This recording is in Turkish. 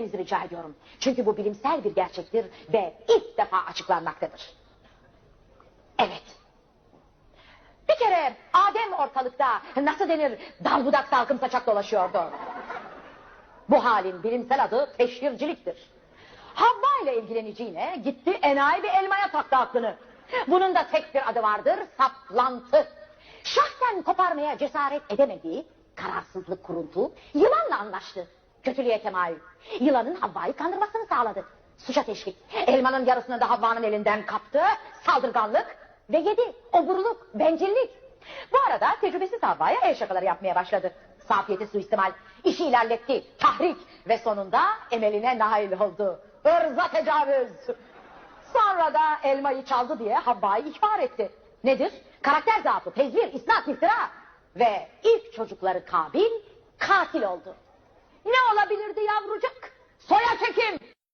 dinlemenizi rica ediyorum. Çünkü bu bilimsel bir gerçektir ve ilk defa açıklanmaktadır. Evet. Bir kere Adem ortalıkta nasıl denir dal budak salkım saçak dolaşıyordu. Bu halin bilimsel adı teşhirciliktir. Havva ile ilgileneceğine gitti enayi bir elmaya taktı aklını. Bunun da tek bir adı vardır saplantı. Şahsen koparmaya cesaret edemediği kararsızlık kuruntu yılanla anlaştı. Kötülüğe temayül. Yılanın Havva'yı kandırmasını sağladı. Suça teşvik. Elmanın yarısını da Havva'nın elinden kaptı. Saldırganlık ve yedi. Oburluk, bencillik. Bu arada tecrübesiz Havva'ya el şakaları yapmaya başladı. Safiyeti suistimal, işi ilerletti, tahrik ve sonunda emeline nail oldu. Irza tecavüz. Sonra da elmayı çaldı diye Havva'yı ihbar etti. Nedir? Karakter zaafı, tezvir, isnat, iftira. Ve ilk çocukları Kabil katil oldu. Ne olabilirdi çekim.